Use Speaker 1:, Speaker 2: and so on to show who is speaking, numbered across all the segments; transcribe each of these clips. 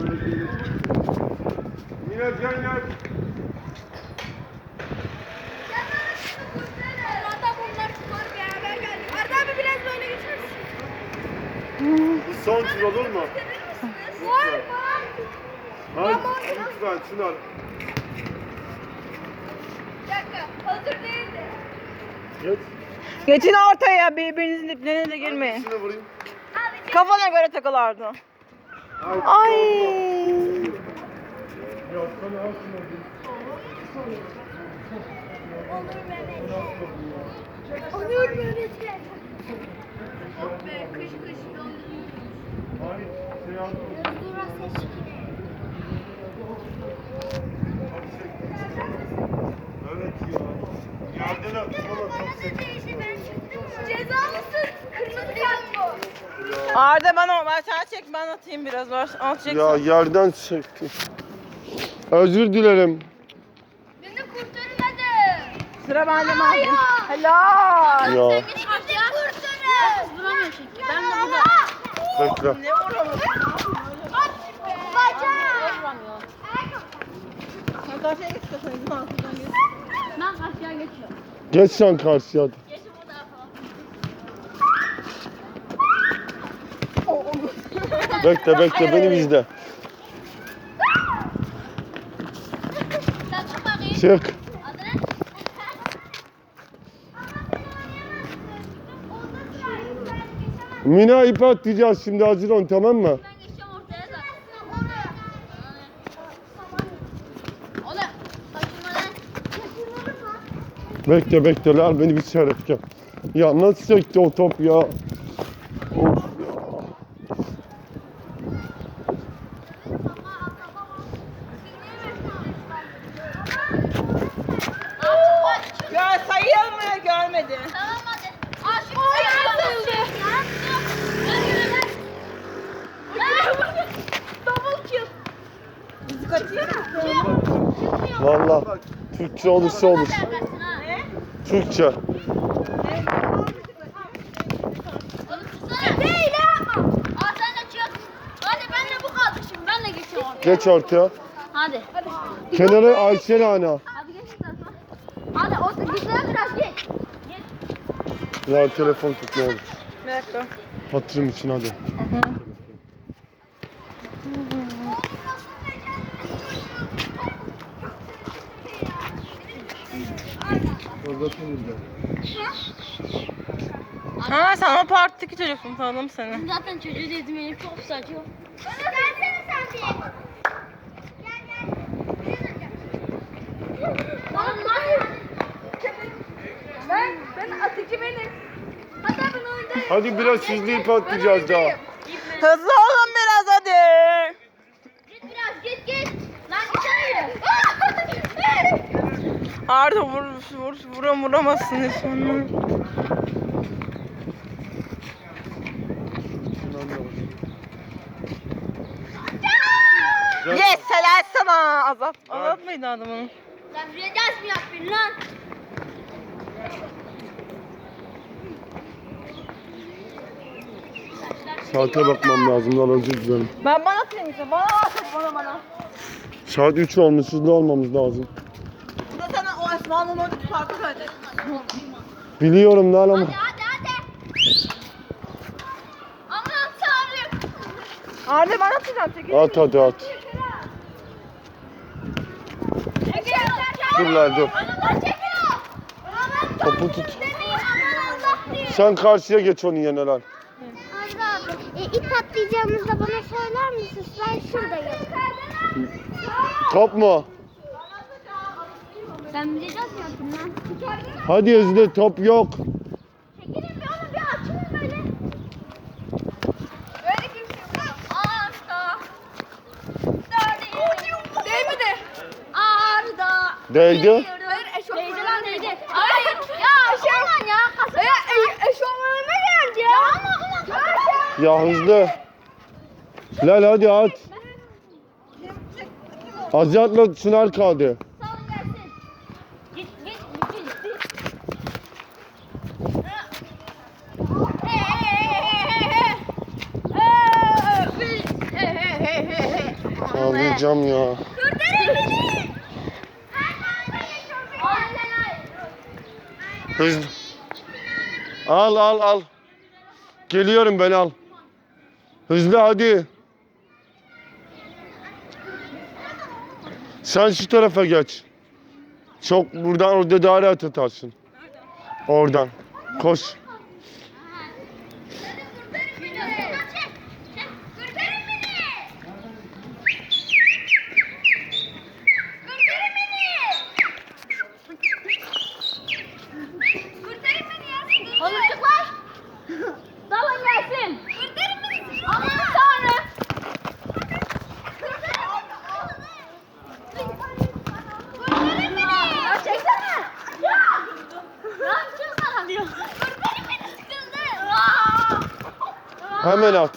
Speaker 1: Geçer misin?
Speaker 2: Son tur olur mu?
Speaker 1: Var mı?
Speaker 2: Hadi lütfen Çınar.
Speaker 1: Bir dakika. Hazır değildi.
Speaker 2: Geç.
Speaker 3: Geçin ortaya birbirinizin diplerine de girmeyin. Kafana göre takılardı. Ay.
Speaker 1: Olur Mehmet. Olur Mehmet. Oh be kış kış dondurmuş.
Speaker 2: Hayır, şey al.
Speaker 1: Dura seçkine.
Speaker 2: Evet ya. Yerden attım ama çok sekiyor.
Speaker 1: Cezalısın. Kırmızı kart bu.
Speaker 3: Arda sen çek ben atayım biraz var. Al çek.
Speaker 2: Ya yerden çekti. Özür dilerim.
Speaker 1: Beni kurtarmadı.
Speaker 3: Sıra bende mi?
Speaker 1: Hayır.
Speaker 3: Helal.
Speaker 2: Ya
Speaker 1: Beni kurtarın. Duramıyor çünkü. Ben de burada.
Speaker 2: bekle.
Speaker 3: Ne vuramıyorsun?
Speaker 1: Bacağı.
Speaker 3: Sen karşıya geç.
Speaker 1: Ben karşıya geçiyorum.
Speaker 2: Geç sen karşıya hadi.
Speaker 1: Geçin bu tarafa.
Speaker 2: Bekle bekle beni izle. Çık. Mina ip atlayacağız şimdi hazır ol tamam mı? Bekle bekle lan beni bir gel. Ya nasıl sekti o top ya. Ya
Speaker 3: sayılmıyor görmedi.
Speaker 1: Tamam hadi. Aa şimdi sayıldı. Double kill.
Speaker 3: Müzik atayım mı?
Speaker 2: Valla Türkçe olursa olur.
Speaker 3: Ne?
Speaker 2: Türkçe.
Speaker 1: Onu tutsana. Değil ha. Aa sen de çık. Hadi ben de bu kaldı şimdi. Ben de geçiyorum ortaya.
Speaker 2: Geç ortaya.
Speaker 1: Hadi. Hadi.
Speaker 2: Kenara Ayşe ana.
Speaker 1: Hadi geç tarafa. Hadi o güzel biraz geç.
Speaker 2: Ya telefon tut ne olur.
Speaker 3: Bir dakika.
Speaker 2: Hatırım için hadi.
Speaker 3: Ha sen o parktaki çocuksun tanıdım seni.
Speaker 1: Zaten çocuğu dedim benim çok saçıyor. Bana versene sen bir. Gel gel. Ben, ben atıcı benim. Hatta ben oradayım.
Speaker 2: Hadi biraz hızlı ip atlayacağız daha.
Speaker 3: Hızlı olun biraz hadi.
Speaker 1: Git biraz git git. Lan git hayır.
Speaker 3: Arda vur vur vuram vuramazsın sonra. Yes helal sana. Azat mıydı adamın?
Speaker 1: Sen buraya ders mi yapıyorsun lan?
Speaker 2: Saate bakmam lazım lan özür dilerim.
Speaker 3: Ben bana atayım işte. Bana at bana bana.
Speaker 2: Saat 3 olmuş hızlı olmamız lazım.
Speaker 3: Bu da sana o Esma'nın o parkı verecek.
Speaker 2: Biliyorum lan ama.
Speaker 1: Hadi hadi hadi. Aman tanrım.
Speaker 3: Arda ben atacağım çekil.
Speaker 2: At hadi at.
Speaker 1: Çekil.
Speaker 2: Dur lan dur.
Speaker 1: Allah çekil.
Speaker 2: Topu tut. Sen karşıya geç onun yerine lan.
Speaker 4: Arda abi, e, ip atlayacağımızda bana söyler misin? Ben şuradayım.
Speaker 2: Top mu?
Speaker 1: Sen bir de ders mi yaptın lan?
Speaker 2: Hadi hızlı top yok.
Speaker 1: Çekilin bir oğlum bir açılın böyle. Böyle kimse yok. Arda. Değil mi de? Arda.
Speaker 2: Değdi.
Speaker 1: Hayır eşofmanı. Değdi lan değdi. Hayır. Ya eşofman ya. Ya eşofmanıma geldi ya. Ya ama ama.
Speaker 2: Ya hızlı. Lan hadi at. Azat'la Çınar kaldı. Ağlayacağım ya. Hızlı. Al al al. Geliyorum ben al. Hızlı hadi. Sen şu tarafa geç. Çok buradan orada daha rahat atarsın. Oradan. Koş.
Speaker 1: Kurtarın beni. Kurtarın beni. Kurtarın beni. Kurtarın beni ya. Balıkçıklar. Dalın gelsin. Kurtarın beni. Aman tanrım. Kurtarın beni. Ya çeksene. Ya. Ya çıksana diyor. Kurtarın beni sıkıldı. Aa.
Speaker 2: Hemen at.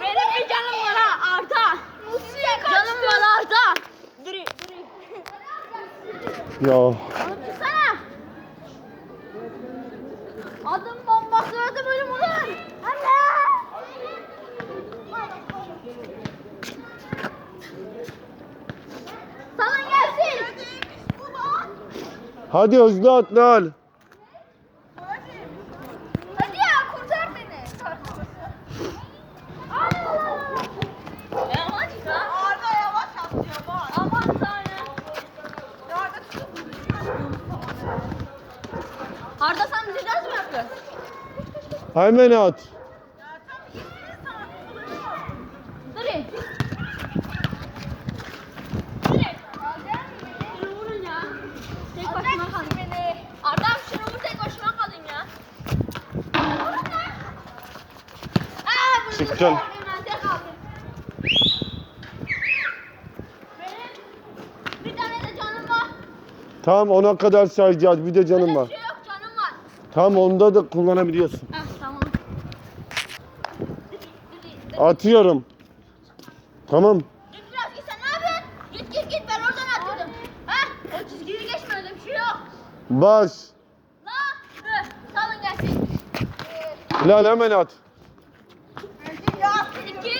Speaker 1: Benim bir canım var ha Arda. Canım var Arda. Dur.
Speaker 2: Ya.
Speaker 1: Tutsana. Adım bombası adım ölüm ulan. Anne. Sana gelsin.
Speaker 2: Hadi hızlı at lan.
Speaker 1: Hadi ya kurtar beni. Yavaş ya.
Speaker 3: Arda yavaş at yavaş.
Speaker 1: Aman tanrım.
Speaker 3: Arda
Speaker 1: Arda sen bize ders mi yapıyorsun?
Speaker 2: Hemen at.
Speaker 1: Dur. Dur. Şunu vurun ya. Tek başıma kaldım. Arda şunu vur tek başıma kalayım ya. Vurun lan. Aa, bunu
Speaker 2: Çıktın.
Speaker 1: vurun. Ben tek kaldım. Benim bir tane de canım var.
Speaker 2: Tamam ona kadar sayacağız. Bir de canım var.
Speaker 1: Şey yok canım var.
Speaker 2: Tamam onda da kullanabiliyorsun.
Speaker 1: Ah tamam.
Speaker 2: Atıyorum. Tamam.
Speaker 1: Git biraz sen ne yapıyorsun? Git git git ben oradan atıyordum. Ha? O çizgiyi geçme öyle bir şey yok.
Speaker 2: Baş.
Speaker 1: La. Hı, Salın gelsin.
Speaker 2: Hilal hemen at.
Speaker 1: İki.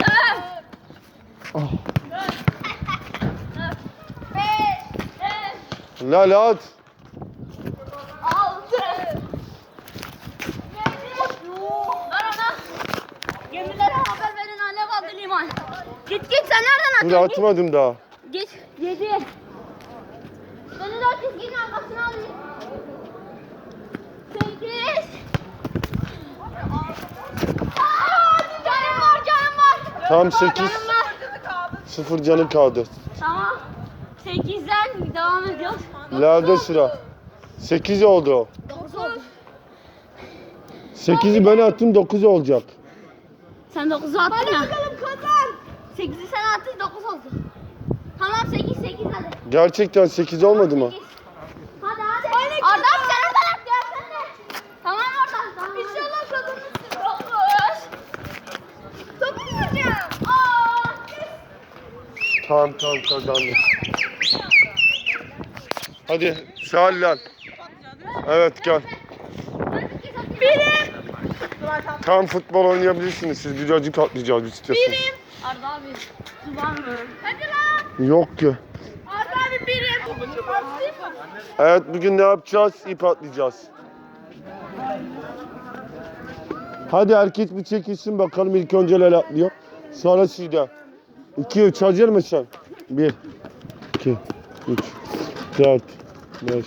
Speaker 1: Dört.
Speaker 2: Ah.
Speaker 1: Dört. Beş. Beş.
Speaker 2: Hilal at.
Speaker 1: Altı. Yedi. Ver ona. Gemilere haber verin alev aldı liman. Git git Git.
Speaker 2: atmadım daha.
Speaker 1: Git. Yedi. Seni de o çizginin arkasına alayım. Sekiz. Aa, canım var canım var.
Speaker 2: Tamam, sekiz.
Speaker 1: Canım var.
Speaker 2: Sıfır canı kaldı.
Speaker 1: Tamam. Sekizden devam ediyoruz.
Speaker 2: Hilal'de sıra. Sekiz oldu.
Speaker 1: Dokuz.
Speaker 2: Sekizi ben attım dokuz olacak.
Speaker 1: Sen dokuzu attın ya. Hadi bakalım kazan. Sekizi sen attın dokuz oldu. Tamam sekiz sekiz hadi.
Speaker 2: Gerçekten sekiz olmadı mı?
Speaker 1: Hadi hadi. Arda abi sen oradan at gel sen de. Tamam oradan. Tamam. İnşallah kazanırsın. Dokuz. Topu vuracağım. Aa.
Speaker 2: Tamam tamam kazandım. Hadi lan. Evet gel.
Speaker 1: Benim.
Speaker 2: Tam futbol oynayabilirsiniz. Siz birazcık atlayacağız istiyorsunuz.
Speaker 1: Arda abi. Su var mı? Hadi lan.
Speaker 2: Yok ki.
Speaker 1: Arda abi benim.
Speaker 2: Evet bugün ne yapacağız? İp atlayacağız. Hadi herkes bir çekilsin bakalım ilk önce neler atlıyor. Sonra Sida. 2 3 hazır mısın? 1 2 3 4 5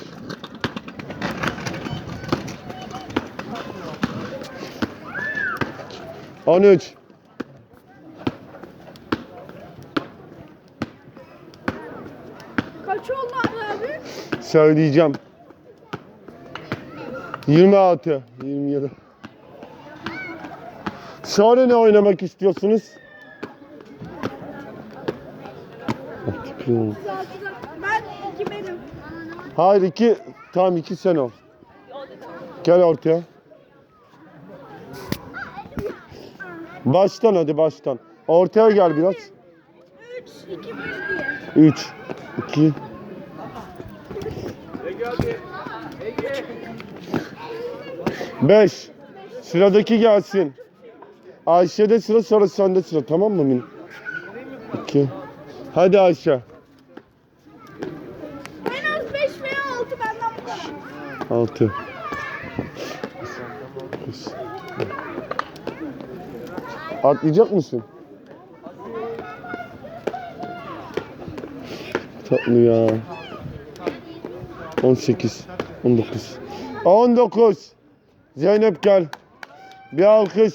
Speaker 2: 13
Speaker 3: Kaç oldu Arda abi?
Speaker 2: Söyleyeceğim. 26, 27. Sonra ne oynamak istiyorsunuz?
Speaker 3: Ben iki benim.
Speaker 2: Hayır iki, tam iki sen ol. Gel ortaya. Baştan hadi baştan. Ortaya gel biraz.
Speaker 3: Üç, iki, bir diye.
Speaker 2: 3, 2, 5. Sıradaki gelsin. Ayşe'de sıra sonra sende sıra tamam mı Min? 2. Hadi Ayşe.
Speaker 1: En az 5 veya 6 benden bu kadar.
Speaker 2: 6. Atlayacak mısın? Tatlı ya. 18. 19. 19. Zeynep gel. Bir alkış.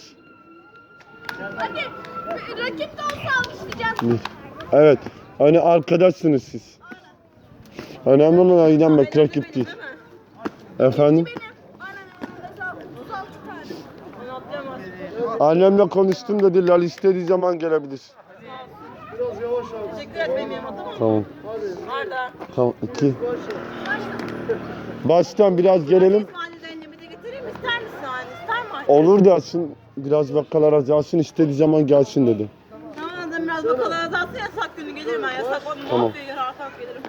Speaker 1: Hadi rakip de olsa alkışlayacağız.
Speaker 2: Evet. Hani arkadaşsınız siz. Önemli olan eğlenmek, rakip değil. Efendim?
Speaker 1: Aynen öyle. 36 tane.
Speaker 3: Onu atlayamaz.
Speaker 2: Annemle konuştum dedi. Lal istediği zaman gelebilir.
Speaker 3: Teşekkür et benim yanıma tamam mı?
Speaker 2: Tamam.
Speaker 3: Arda.
Speaker 2: Tamam. iki. Baştan biraz gelelim.
Speaker 3: İsmail'i Zeynep'i de getireyim mi? İster misin hani? İster mi?
Speaker 2: Olur dersin. Biraz bakkal azalsın istediği zaman gelsin dedi.
Speaker 3: Tamam adam biraz bakalım azalsın yasak günü gelirim ben. Yasak onu
Speaker 2: Tamam.
Speaker 3: muhabbet yer arkadan gelirim.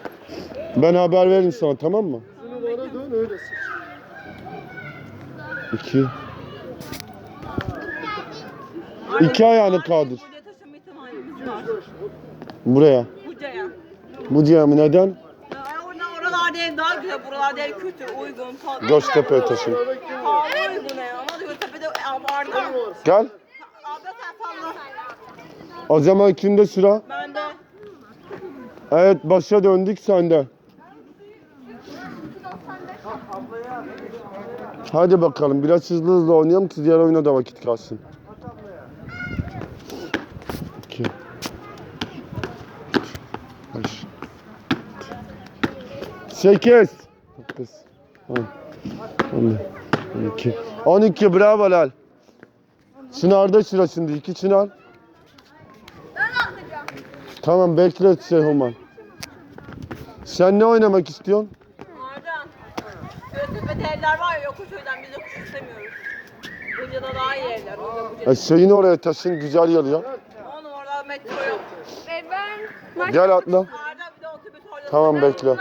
Speaker 2: Ben haber veririm sana tamam mı? İki. İki ayağını kaldır.
Speaker 3: Buraya taşıma ihtimalimiz var.
Speaker 2: Buraya.
Speaker 3: Buca'ya.
Speaker 2: Bu cami neden?
Speaker 3: Ya orada oralarda ev daha güzel, buralarda ev kötü, uygun, pahalı.
Speaker 2: Göztepe'ye taşın.
Speaker 3: Pahalı uygun ev ama Göztepe'de vardı.
Speaker 2: Gel. O zaman kimde sıra?
Speaker 3: Ben de.
Speaker 2: Evet başa döndük sende. Hadi bakalım biraz hızlı hızlı oynayalım ki diğer oyuna da vakit kalsın. İki. Beş. Sekiz. Dokuz. On. On. On iki. On iki bravo Lal. Çınar'da sıra şimdi. iki Çınar.
Speaker 1: Ben.
Speaker 2: Tamam bekle Seyhuman. Sen ne oynamak istiyorsun?
Speaker 3: Arda. Göztepe'de evler var ya yokuş o yüzden biz yokuş istemiyoruz. Buca'da daha iyi evler.
Speaker 2: E, şeyini oraya taşın güzel yer ya.
Speaker 3: Onun orada metro yok.
Speaker 1: Ve ben maç
Speaker 2: Gel atla.
Speaker 3: Arda bir de otobüs orada.
Speaker 2: Tamam bekle.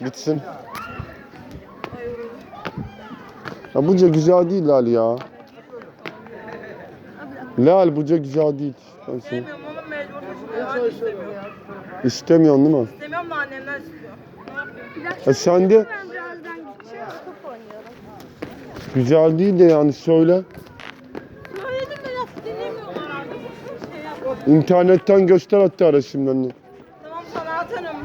Speaker 2: Bitsin. Ya Buca güzel değil Lal ya. Lal Buca güzel değil. Ben
Speaker 3: Sevmiyorum ama mecbur. Ben istemiyorum.
Speaker 2: İstemiyorsun değil mi?
Speaker 3: İstemiyorum da annemler istiyor.
Speaker 2: E sen de
Speaker 1: ben birazdan gideceğim. Top oynuyorum.
Speaker 2: güzel değil de yani söyle.
Speaker 3: Söyledim de laf dinlemiyorlar artık. Şey yap.
Speaker 2: İnternetten göster hatta ara şimdi anne.
Speaker 3: Tamam sana atarım.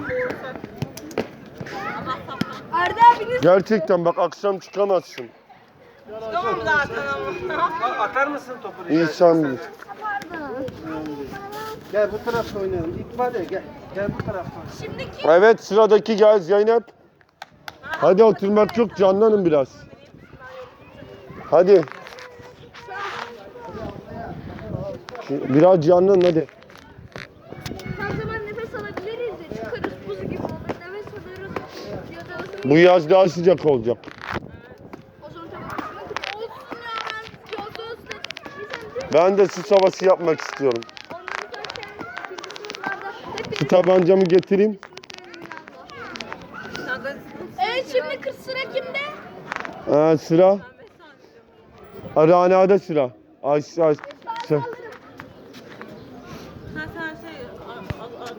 Speaker 1: Arda abiniz
Speaker 2: Gerçekten bak akşam çıkamazsın.
Speaker 3: Tamam zaten ama.
Speaker 5: Atar mısın topu?
Speaker 2: İnsan bilir.
Speaker 5: Gel bu tarafta oynayalım. İkbal gel. Gel bu tarafta.
Speaker 1: şimdiki
Speaker 2: Evet sıradaki gel Zeynep. Hadi oturmak yok canlanın biraz. Hadi. Biraz canlanın hadi.
Speaker 1: her zaman nefes alabiliriz de çıkarız buz gibi olur. Nefes alırız. Ya da ısınırız.
Speaker 2: Bu yaz daha sıcak olacak.
Speaker 1: O zaman tamam. Olsun ya ben yolda olsun. Bizim de
Speaker 2: Ben de sis havası yapmak istiyorum. Şu tabancamı getireyim.
Speaker 1: Evet şimdi kız sıra kimde?
Speaker 2: Ee, sıra. Rana'da sıra. Sen-
Speaker 3: Ha sen şey olsun?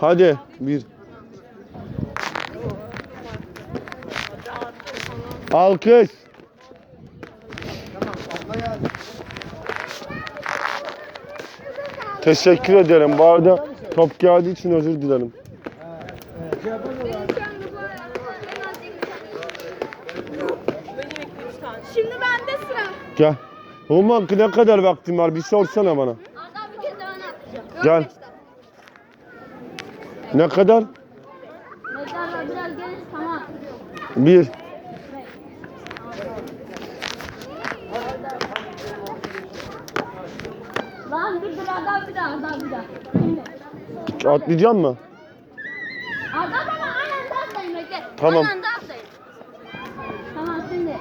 Speaker 2: Hadi bir. Alkış. Teşekkür ederim. Bu arada top geldiği için özür dilerim.
Speaker 1: Şimdi bende sıra.
Speaker 2: Gel. Human ne kadar vaktim var? Bir sorsana bana.
Speaker 1: Arda bir kez daha ne?
Speaker 2: Gel. Ne kadar?
Speaker 1: Biraz geniş tamam.
Speaker 2: Bir.
Speaker 1: Lan bir daha bir daha daha bir daha.
Speaker 2: Atlayacak mı?
Speaker 1: Arda bana aynen daha atlayın bekle.
Speaker 2: Tamam.
Speaker 1: Aynen daha atlayın. Tamam şimdi.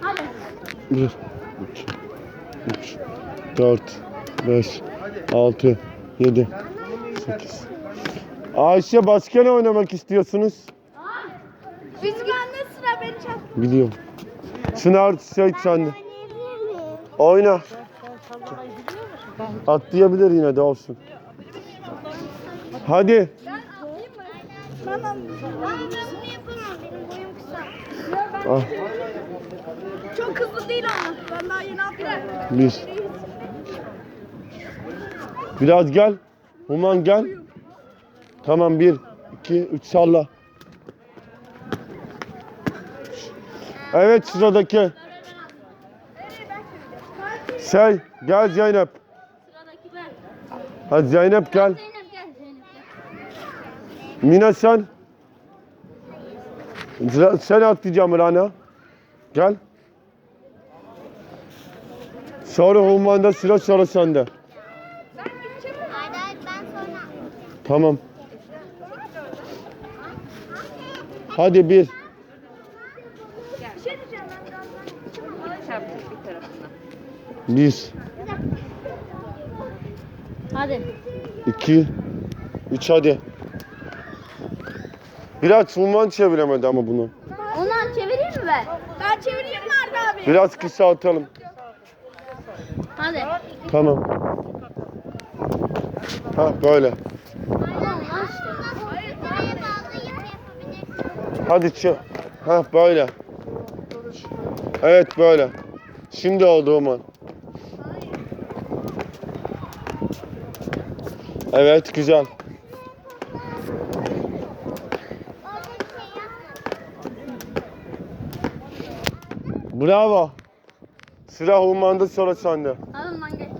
Speaker 1: Hadi.
Speaker 2: Bir, iki, üç, dört, beş, altı, yedi, sekiz. Ayşe başka ne oynamak istiyorsunuz?
Speaker 1: Biz bende sıra beni çak.
Speaker 2: Biliyorum. Çınar şey sende. Oyna.
Speaker 5: Sen sallamayı biliyor musun? Ben
Speaker 2: Atlayabilir yine de olsun. Hadi.
Speaker 4: Ben bunu yapamam. Benim boyum kısa.
Speaker 2: Ah,
Speaker 1: Çok hızlı değil ama. Ben daha yeni atladım.
Speaker 2: bir. Biraz gel. Human gel. Tamam bir, iki, üç salla. Evet sıradaki. Şey gel Zeynep. Hadi Zeynep gel.
Speaker 1: Zeynep gel Zeynep gel.
Speaker 2: Mina sen. Sen atlayacağım Rana. Gel. Sonra Human'da sıra sonra sende. Tamam. Hadi bir.
Speaker 3: bir.
Speaker 2: Bir,
Speaker 1: Hadi.
Speaker 2: iki, üç hadi. Biraz Human çeviremedi ama bunu.
Speaker 1: Onu çevireyim mi ben? Ben çevireyim Arda abi?
Speaker 2: Biraz kısaltalım.
Speaker 1: Hadi.
Speaker 2: Tamam. Ha böyle.
Speaker 1: Tamam lan işte.
Speaker 2: Hadi çı. Ha böyle. Evet böyle. Şimdi oldu Human. Evet güzel.
Speaker 4: Orada bir şey yapma.
Speaker 2: Bravo. Sıra Human'da sonra sende.
Speaker 1: Hadi lan gel.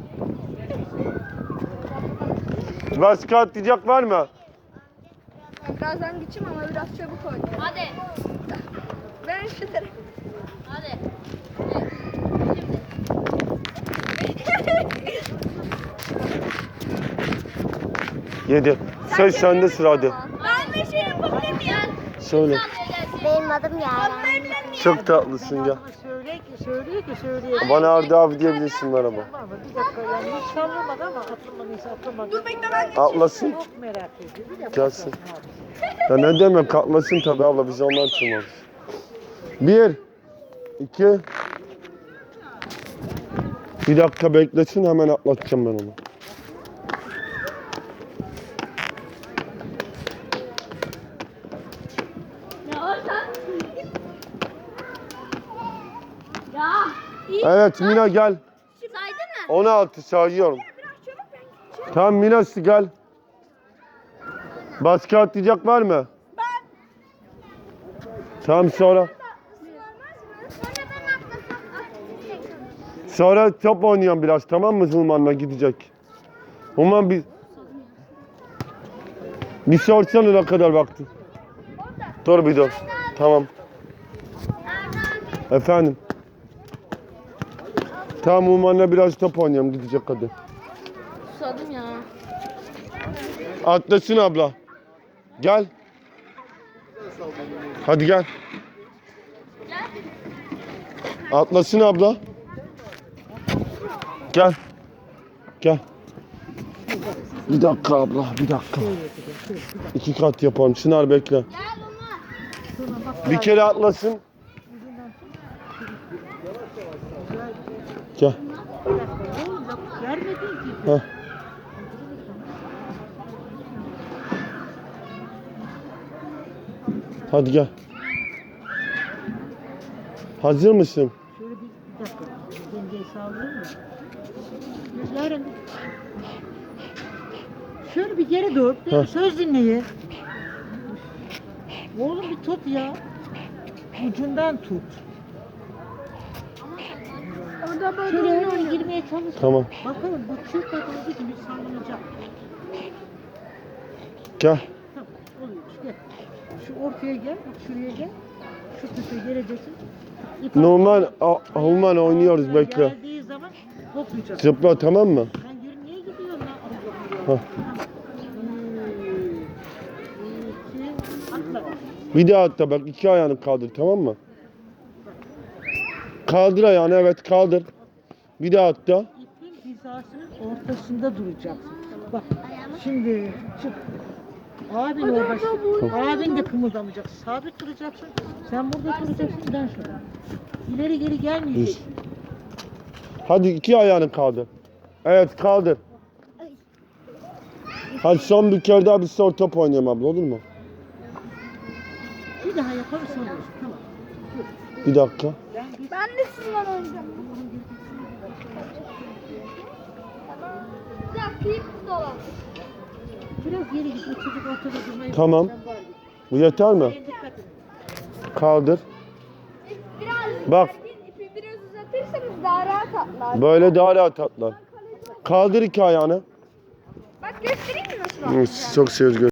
Speaker 2: Başka atlayacak var mı?
Speaker 1: Birazdan geçeyim ama biraz çabuk oyn. Hadi. Ben şunları. Hadi.
Speaker 2: Yedi. Sen sende sıra hadi.
Speaker 1: Ben bir şey yapabilir miyim?
Speaker 2: Söyle.
Speaker 4: Benim adım Yaren.
Speaker 2: Çok tatlısın ya.
Speaker 5: söyle ki söylüyor ki söylüyor.
Speaker 2: Bana Arda abi diyebilirsin merhaba.
Speaker 5: Ama bir dakika yani hiç sallamadı ama atlamadıysa atlamadı.
Speaker 1: Dur bekle ben
Speaker 2: Atlasın.
Speaker 5: Çok merak ediyor. Bir.
Speaker 2: Gelsin. Ya ne demek kalkmasın tabii abla biz onlar tırmanırız. Bir, iki, bir dakika beklesin hemen atlatacağım ben onu.
Speaker 1: Ya orada. Ya. İyi.
Speaker 2: Evet Mina gel.
Speaker 1: Saydın mı?
Speaker 2: 16 sayıyorum. Tamam Mina gel. Başka atlayacak var mı? Tamam sonra.
Speaker 4: Sonra ben
Speaker 2: top oynayan biraz tamam mı Zulman'la gidecek. Human bir... Bir sorsana ne kadar vakti. Dur bir dur. Tamam. Efendim. Tamam Human'la biraz top oynayalım gidecek hadi.
Speaker 1: Susadım ya.
Speaker 2: Atlasın abla. Gel. Hadi gel. Atlasın abla. Gel. Gel. Bir dakika abla, bir dakika. İki kat yapalım. Çınar bekle. Bir kere atlasın. Gel. Heh. Hadi gel. Hazır mısın?
Speaker 5: Şöyle bir, bir dakika. Dengeyi sağlayayım mı? Yarın. Şöyle bir geri dur. Bir
Speaker 2: Heh.
Speaker 5: söz dinleyin. Oğlum bir tut ya. Ucundan tut. Şöyle hemen girmeye çalış.
Speaker 2: Tamam.
Speaker 5: Bakalım bu çift adımı gibi sallanacak.
Speaker 2: Gel.
Speaker 5: Tamam. Oluyor. Gel. Şu ortaya gel. Bak şuraya gel. Şu tuşa geleceksin. İp
Speaker 2: Normal
Speaker 5: al.
Speaker 2: a- Alman oynuyoruz bekle.
Speaker 5: Geldiği zaman toplayacaksın.
Speaker 2: Zıpla tamam mı?
Speaker 5: Ben yürü niye gidiyorsun lan?
Speaker 2: Hah.
Speaker 5: Bir, iki, atla.
Speaker 2: Bir daha atla bak iki ayağını kaldır tamam mı? Kaldır ayağını evet kaldır. Bir daha atla.
Speaker 5: İpin hizasının ortasında duracaksın. Bak şimdi çık. Abin orada. Abin de kımıldamayacak. Sabit duracaksın. Sen burada duracaksın. Ben şurada. İleri geri gelmeyecek.
Speaker 2: Hadi iki ayağını kaldır. Evet kaldır. Hadi son bir kere daha bir son top oynayalım abla olur mu?
Speaker 5: Bir daha yaparsan olur. Tamam.
Speaker 2: Bir dakika.
Speaker 5: Ben
Speaker 4: de sizinle oynayacağım. Bir dakika ip dolan.
Speaker 5: Biraz geri git. O çocuk ortada durmayı
Speaker 2: Tamam. Bu yeter mi? Kaldır.
Speaker 4: Biraz
Speaker 2: Bak.
Speaker 4: ipi biraz uzatırsanız daha rahat atlar.
Speaker 2: Böyle daha rahat atlar. Kaldır iki ayağını.
Speaker 4: Bak göstereyim mi nasıl
Speaker 2: Çok seviyoruz.